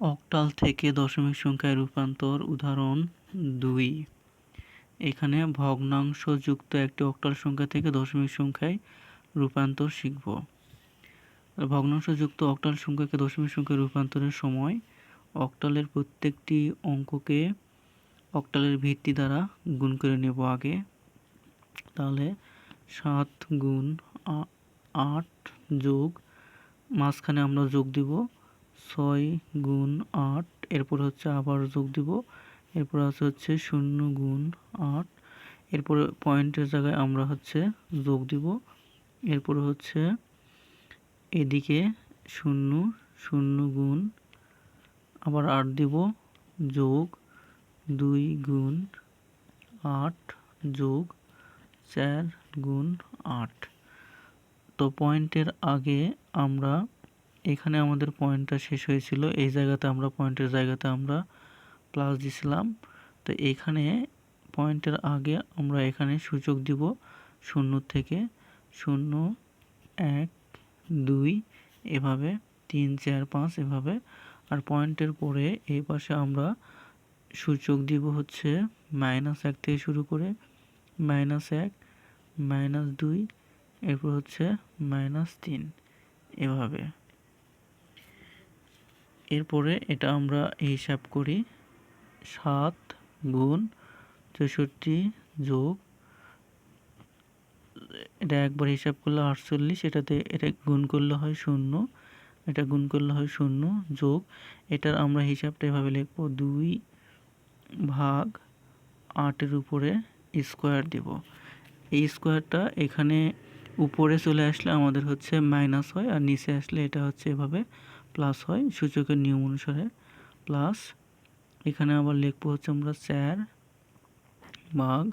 Octal থেকে দশমিক সংখ্যায় রূপান্তর, উদাহরণ দুই। এখানে ভগ্নাংশ যুক্ত একটি অক্টাল সংখ্যা থেকে দশমিক সংখ্যায় রূপান্তর শিখব। ভগ্নাংশ যুক্ত অক্টাল সংখ্যাকে দশমিক সংখ্যায় রূপান্তরের সময় অক্টালের প্রত্যেকটি অঙ্ককে অক্টালের ভিত্তি দ্বারা গুণ করে নেব আগে। তাহলে সাত গুণ আট যোগ, মাঝখানে আমরা যোগ দিব ছয় গুণ আট, এরপর হচ্ছে আবার যোগ দিব। এরপর আছে হচ্ছে শূন্য গুণ আট, এরপরে পয়েন্টের জায়গায় আমরা হচ্ছে যোগ দিব। এরপর হচ্ছে এদিকে শূন্য শূন্য গুণ, আবার আট দিব, যোগ দুই গুণ আট, যোগ চার গুণ আট। তো পয়েন্টের আগে আমরা এখানে আমাদের পয়েন্টটা শেষ হয়েছিল। এই জায়গাতে আমরা পয়েন্টের জায়গাতে আমরা প্লাস দিছিলাম। তো এখানে পয়েন্টের আগে আমরা এখানে সূচক দিব শূন্য থেকে শূন্য, এক, দুই, এভাবে তিন, চার, পাঁচ, এভাবে। আর পয়েন্টের পরে এই পাশে আমরা সূচক দিব হচ্ছে মাইনাস এক থেকে শুরু করে মাইনাস এক মাইনাস দুই, এরপর হচ্ছে মাইনাস তিন, এভাবে। এরপরে এটা আমরা হিসাব করি সাত গুণ চৌষট্টি যোগ, এটা একবার হিসাব করলে আটচল্লিশ, এটাতে এটা গুণ করলে হয় শূন্য, এটা গুণ করলে হয় শূন্য যোগ, এটার আমরা হিসাবটা এভাবে লিখব দুই ভাগ আটের উপরে স্কোয়ার দিব। এই স্কোয়ারটা এখানে উপরে চলে আসলে আমাদের হচ্ছে মাইনাস হয়, আর নিচে আসলে এটা হচ্ছে এভাবে প্লাস হয়, সূচকের নিয়ম অনুসারে প্লাস এখানে আবার লিখব হচ্ছে আমরা চার ভাগ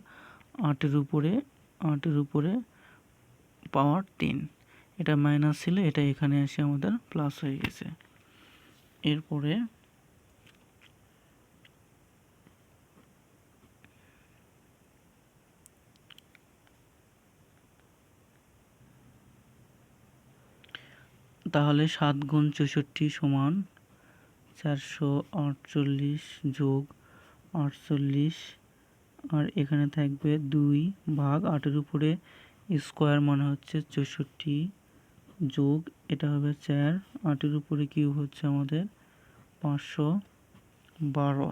আটের উপরে আটের উপরে পাওয়ার তিন। এটা মাইনাস ছিল, এটা এখানে এসে আমাদের প্লাস হয়ে গেছে। এরপরে তাহলে সাত গুণ চৌষট্টি সমান চারশো আটচল্লিশ যোগ আটচল্লিশ, আর এখানে থাকবে দুই ভাগ আটের উপরে স্কোয়ার মানে হচ্ছে চৌষট্টি যোগ, এটা হবে চার, আটের উপরে কিউ হচ্ছে আমাদের পাঁচশো বারো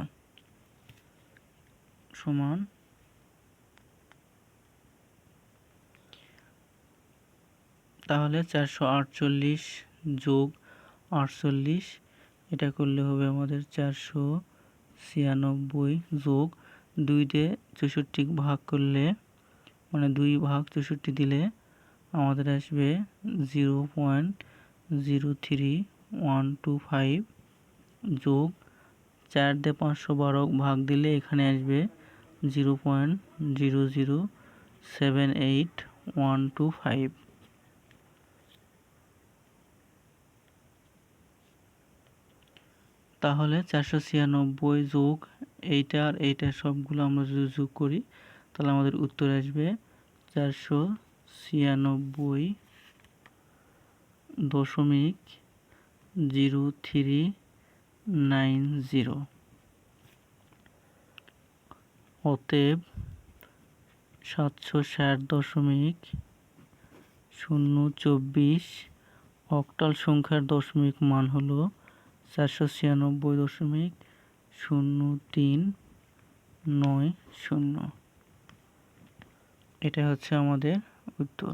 সমান তাহলে চারশো আটচল্লিশ যোগ আটচল্লিশ। এটা করলে হবে আমাদের চারশো ছিয়ানব্বই যোগ দুই দিয়ে চৌষট্টি ভাগ করলে মানে দুই ভাগ চৌষট্টি দিলে আমাদের আসবে zero point zero three one two five যোগ চার দিয়ে পাঁচশো বারো ভাগ দিলে এখানে আসবে zero point zero zero seven eight one two five. তাহলে চারশো ছিয়ানব্বই যোগ এইটা আর এইটা সবগুলো আমরা যদি যোগ করি, তাহলে আমাদের উত্তর আসবে চারশো ছিয়ানব্বই দশমিক জিরো থ্রি নাইন জিরো। অতএব সাতশো ষাট দশমিক শূন্য চব্বিশ, অক্টাল সংখ্যার দশমিক মান হলো চারশো ছিয়ানব্বই দশমিক শূন্য তিন নয় শূন্য। এটা হচ্ছে আমাদের উত্তর।